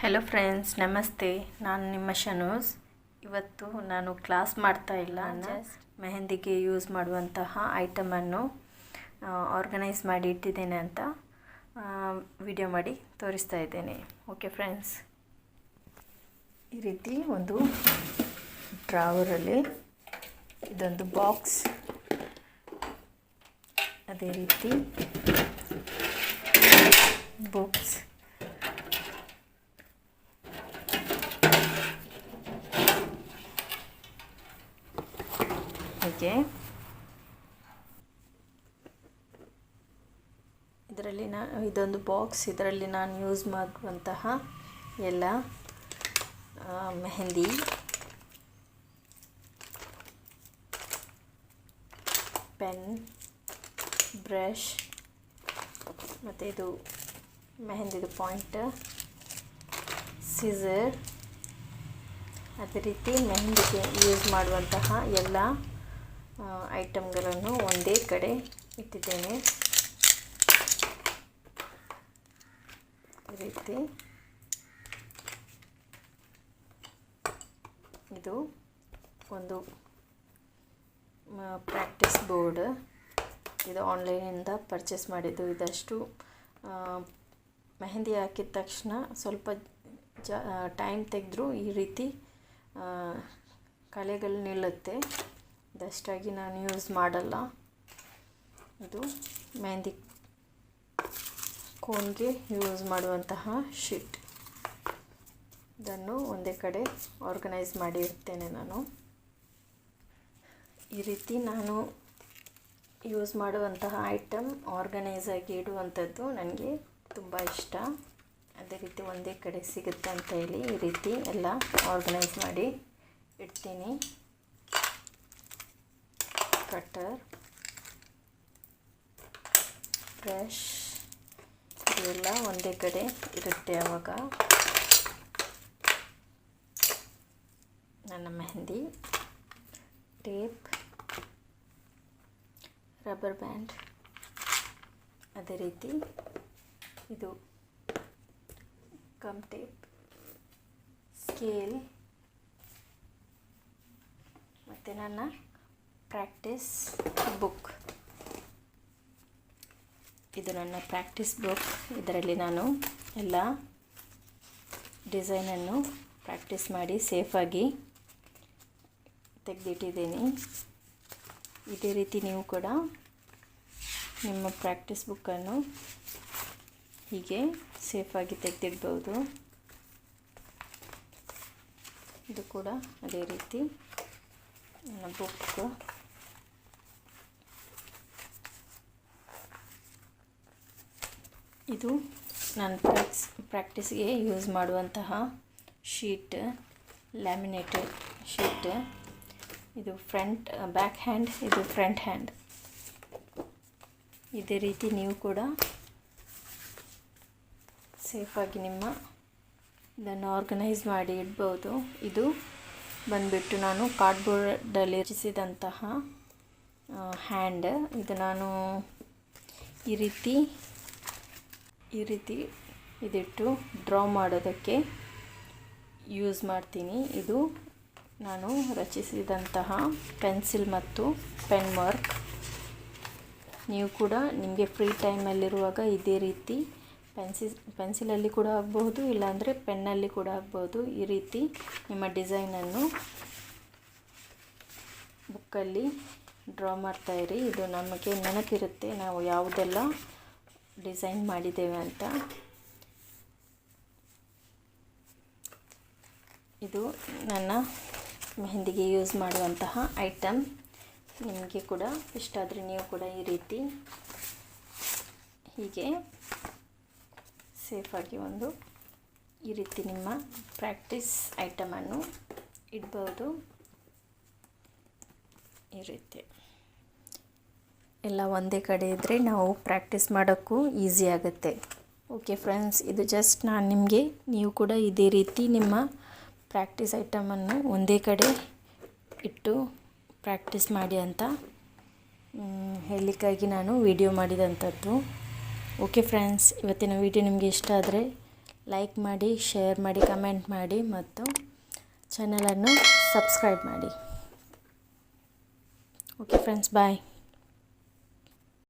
Hello friends ನಮಸ್ತೆ. ನಾನು ನಿಮ್ಮ ಶನೂಸ್. ಇವತ್ತು ನಾನು ಕ್ಲಾಸ್ ಮಾಡ್ತಾ ಇಲ್ಲ ಮೆಹಂದಿಗೆ ಯೂಸ್ ಮಾಡುವಂತಹ ಐಟಮನ್ನು ಆರ್ಗನೈಸ್ ಮಾಡಿ ಇಟ್ಟಿದ್ದೇನೆ ಅಂತ ವಿಡಿಯೋ ಮಾಡಿ ತೋರಿಸ್ತಾ ಇದ್ದೇನೆ. ಓಕೆ ಫ್ರೆಂಡ್ಸ್ ಈ ರೀತಿ ಒಂದು ಡ್ರಾವರಲ್ಲಿ ಇದೊಂದು ಬಾಕ್ಸ್ ಅದೇ ರೀತಿ ಬುಕ್ಸ್ ಇದರಲ್ಲಿ ನಾ, ಇದೊಂದು ಬಾಕ್ಸ್ ಇದರಲ್ಲಿ ನಾನು ಯೂಸ್ ಮಾಡುವಂತಹ ಎಲ್ಲ ಮೆಹಂದಿ. ಪೆನ್ ಬ್ರಷ್ ಮತ್ತು ಇದು ಮೆಹಂದಿದು ಪಾಯಿಂಟ್ ಸಿಸರ್ ಅದೇ ರೀತಿ ಮೆಹಂದಿಗೆ ಯೂಸ್ ಮಾಡುವಂತಹ ಎಲ್ಲ ಐಟಮ್ಗಳನ್ನು ಒಂದೇ ಕಡೆ ಇಟ್ಟಿದ್ದೇನೆ. ಈ ರೀತಿ. ಇದು ಒಂದು ಪ್ರಾಕ್ಟೀಸ್ ಬೋರ್ಡ್ ಇದು ಆನ್ಲೈನಿಂದ ಪರ್ಚೇಸ್ ಮಾಡಿದ್ದು. ಇದಷ್ಟು ಮೆಹಂದಿ ಹಾಕಿದ ತಕ್ಷಣ ಸ್ವಲ್ಪ ಜ ಟೈಮ್ ತೆಗೆದ್ರೂ ಈ ರೀತಿ ಕಲೆಗಳು ನಿಲ್ಲುತ್ತೆ. ಇದಷ್ಟಾಗಿ ನಾನು ಯೂಸ್ ಮಾಡಲ್ಲ. ಇದು ಮೆಹಂದಿ ಕೋನ್ಗೆ ಯೂಸ್ ಮಾಡುವಂತಹ ಶೀಟ್. ಇದನ್ನು ಒಂದೇ ಕಡೆ ಆರ್ಗನೈಸ್ ಮಾಡಿ ಇಡ್ತೇನೆ ನಾನು. ಈ ರೀತಿ ನಾನು ಯೂಸ್ ಮಾಡುವಂತಹ ಐಟಮ್ ಆರ್ಗನೈಸ್ ಆಗಿ ಇಡುವಂಥದ್ದು ನನಗೆ ತುಂಬ ಇಷ್ಟ. ಅದೇ ರೀತಿ ಒಂದೇ ಕಡೆ ಸಿಗುತ್ತೆ ಅಂತ ಹೇಳಿ ಈ ರೀತಿ ಎಲ್ಲ ಆರ್ಗನೈಸ್ ಮಾಡಿ ಇಡ್ತೀನಿ. ಕಟರ್ ಬ್ರಷ್ ಇದೆಲ್ಲ ಒಂದೇ ಕಡೆ ಇರುತ್ತೆ ಆವಾಗ ನನ್ನ ಮೆಹಂದಿ, ಟೇಪ್, ರಬ್ಬರ್ ಬ್ಯಾಂಡ್. ಅದೇ ರೀತಿ ಇದು ಕಮ್ ಟೇಪ್ ಸ್ಕೇಲ್ ಮತ್ತು ನನ್ನ ಪ್ರಾಕ್ಟೀಸ್ ಬುಕ್ ಇದು ನನ್ನ ಪ್ರಾಕ್ಟೀಸ್ ಬುಕ್ ಇದರಲ್ಲಿ ನಾನು ಎಲ್ಲ ಡಿಸೈನನ್ನು ಪ್ರಾಕ್ಟೀಸ್ ಮಾಡಿ ಸೇಫಾಗಿ ತೆಗೆದಿಟ್ಟಿದ್ದೀನಿ. ಇದೇ ರೀತಿ ನೀವು ಕೂಡ ನಿಮ್ಮ ಪ್ರ್ಯಾಕ್ಟೀಸ್ ಬುಕ್ಕನ್ನು ಹೀಗೆ ಸೇಫಾಗಿ ತೆಗೆದಿಡ್ಬೋದು. ಇದು ಕೂಡ ಅದೇ ರೀತಿ ನನ್ನ ಬುಕ್ ಇದು ನಾನು ಪ್ರಾಕ್ಸ್ ಪ್ರಾಕ್ಟೀಸ್ಗೆ ಯೂಸ್ ಮಾಡುವಂತಹ ಶೀಟ್ ಲ್ಯಾಮಿನೇಟೆಡ್ ಶೀಟ್ ಇದು ಫ್ರಂಟ್ ಬ್ಯಾಕ್ ಹ್ಯಾಂಡ್ ಇದು ಫ್ರಂಟ್ ಹ್ಯಾಂಡ್ ಇದೇ ರೀತಿ ನೀವು ಕೂಡ ಸೇಫಾಗಿ ನಿಮ್ಮ ಇದನ್ನು ಆರ್ಗನೈಸ್ ಮಾಡಿ ಇಡ್ಬೋದು. ಇದು ಬಂದುಬಿಟ್ಟು ನಾನು ಕಾರ್ಡ್ಬೋರ್ಡಲ್ಲಿ ರಚಿಸಿದಂತಹ ಹ್ಯಾಂಡ್ ಇದು ನಾನು ಈ ರೀತಿ ಈ ರೀತಿ ಇದಿಟ್ಟು ಡ್ರಾ ಮಾಡೋದಕ್ಕೆ ಯೂಸ್ ಮಾಡ್ತೀನಿ. ಇದು ನಾನು ರಚಿಸಿದಂತಹ ಪೆನ್ಸಿಲ್ ಮತ್ತು ಪೆನ್ ವರ್ಕ್ ನೀವು ಕೂಡ ನಿಮಗೆ ಫ್ರೀ ಟೈಮಲ್ಲಿರುವಾಗ ಇದೇ ರೀತಿ ಪೆನ್ಸಿಲ್ ಪೆನ್ಸಿಲಲ್ಲಿ ಕೂಡ ಆಗ್ಬೋದು ಇಲ್ಲಾಂದರೆ ಪೆನ್ನಲ್ಲಿ ಕೂಡ ಆಗ್ಬೋದು ಈ ರೀತಿ ನಿಮ್ಮ ಡಿಸೈನನ್ನು ಬುಕ್ಕಲ್ಲಿ ಡ್ರಾ ಮಾಡ್ತಾಯಿರಿ ಇದು ನಮಗೆ ನೆನಪಿರುತ್ತೆ. ನಾವು ಯಾವುದೆಲ್ಲ ಡಿಸೈನ್ ಮಾಡಿದ್ದೇವೆ ಅಂತ. ಇದು ನನ್ನ ಮೆಹಂದಿಗೆ ಯೂಸ್ ಮಾಡುವಂತಹ ಐಟಮ್ ನಿಮಗೆ ಕೂಡ ಇಷ್ಟ ಆದರೆ ನೀವು ಕೂಡ ಈ ರೀತಿ ಹೀಗೆ ಸೇಫಾಗಿ ಒಂದು ಈ ರೀತಿ ನಿಮ್ಮ ಪ್ರಾಕ್ಟೀಸ್ ಐಟಮನ್ನು ಇಡ್ಬೋದು. ಈ ರೀತಿ. ಎಲ್ಲ ಒಂದೇ ಕಡೆ ಇದ್ದರೆ ನಾವು ಪ್ರಾಕ್ಟೀಸ್ ಮಾಡೋಕ್ಕೂ ಈಸಿ ಆಗುತ್ತೆ. ಓಕೆ ಫ್ರೆಂಡ್ಸ್ ಇದು ಜಸ್ಟ್ ನಾನು ನಿಮಗೆ, ನೀವು ಕೂಡ ಇದೇ ರೀತಿ ನಿಮ್ಮ ಪ್ರಾಕ್ಟೀಸ್ ಐಟಮನ್ನು ಒಂದೇ ಕಡೆ ಇಟ್ಟು ಪ್ರಾಕ್ಟೀಸ್ ಮಾಡಿ ಅಂತ ಹೇಳಲಿಕ್ಕಾಗಿ ನಾನು ವಿಡಿಯೋ ಮಾಡಿದಂಥದ್ದು. ಓಕೆ ಫ್ರೆಂಡ್ಸ್ ಇವತ್ತಿನ ವಿಡಿಯೋ ನಿಮಗೆ ಇಷ್ಟ ಆದರೆ ಲೈಕ್ ಮಾಡಿ ಶೇರ್ ಮಾಡಿ ಕಮೆಂಟ್ ಮಾಡಿ ಮತ್ತು ಚಾನಲನ್ನು ಸಬ್ಸ್ಕ್ರೈಬ್ ಮಾಡಿ. Okay friends bye